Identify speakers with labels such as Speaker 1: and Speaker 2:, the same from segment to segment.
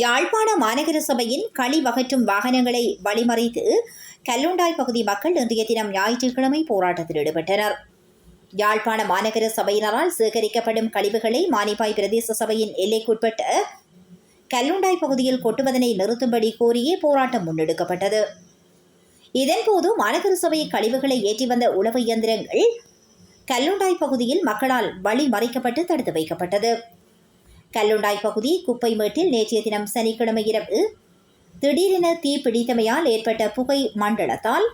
Speaker 1: யாழ்ப்பாண மாநகர சபையின் களி வகற்றும் வாகனங்களை வழிமறித்து கல்லுண்டாய் பகுதி மக்கள் இன்றைய தினம் ஞாயிற்றுக்கிழமை போராட்டத்தில் ஈடுபட்டனர். யாழ்ப்பாண மாநகர சபையினரால் சேகரிக்கப்படும் கழிவுகளை மானிப்பாய் பிரதேச சபையின் எல்லைக்குட்பட்ட கல்லுண்டாய் பகுதியில் கொட்டுவதனை நிறுத்தும்படி கோரியே போராட்டம் முன்னெடுக்கப்பட்டது. இதன்போது மாநகர சபை கழிவுகளை ஏற்றி வந்த உழவு இயந்திரங்கள் கல்லுண்டாய் பகுதியில் மக்களால் வழி மறைக்கப்பட்டு தடுத்து வைக்கப்பட்டது. கல்லுண்டாய் பகுதி குப்பை மேட்டில் நேற்றைய தினம் சனிக்கிழமை இரவு. திடீரென தீ பிடித்தமையால் ஏற்பட்ட புகை மண்டலத்தால்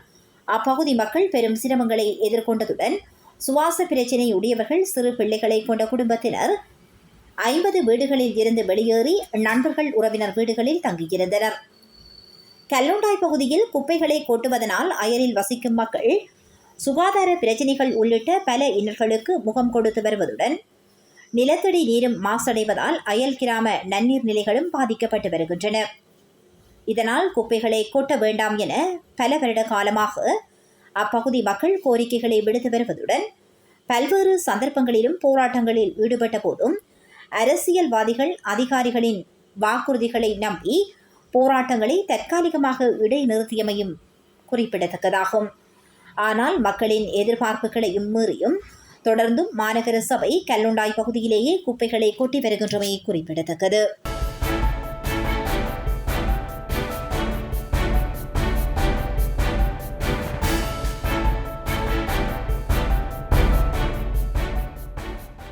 Speaker 1: அப்பகுதி மக்கள் பெரும் சிரமங்களை எதிர்கொண்டதுடன் சுவாச பிரச்சினை உடையவர்கள் சிறு பிள்ளைகளை கொண்ட குடும்பத்தினர் ஐம்பது வீடுகளில் இருந்து வெளியேறி நண்பர்கள் உறவினர் வீடுகளில் தங்கியிருந்தனர். கல்லுண்டாய் பகுதியில் குப்பைகளை கொட்டுவதனால் அயலில் வசிக்கும் மக்கள் சுகாதார பிரச்சினைகள் உள்ளிட்ட பல இன்னல்களுக்கு முகம் கொடுத்து வருவதுடன் நிலத்தடி நீரும் மாசடைவதால் அயல் கிராம நன்னீர் நிலைகளும் பாதிக்கப்பட்டு வருகின்றன. இதனால் குப்பைகளை கொட்ட வேண்டாம் என பல வருட காலமாக அப்பகுதி மக்கள் கோரிக்கைகளை விடுத்து வருவதுடன் பல்வேறு சந்தர்ப்பங்களிலும் போராட்டங்களில் ஈடுபட்ட போதும் அரசியல்வாதிகள் அதிகாரிகளின் வாக்குறுதிகளை நம்பி போராட்டங்களை தற்காலிகமாக இடைநிறுத்தியமையும் குறிப்பிடத்தக்கதாகும். ஆனால் மக்களின் எதிர்பார்ப்புகளையும் மீறியும் தொடர்ந்தும் மாநகர சபை கல்லுண்டாய் பகுதியிலேயே குப்பைகளை கொட்டி வருகின்றமை குறிப்பிடத்தக்கது.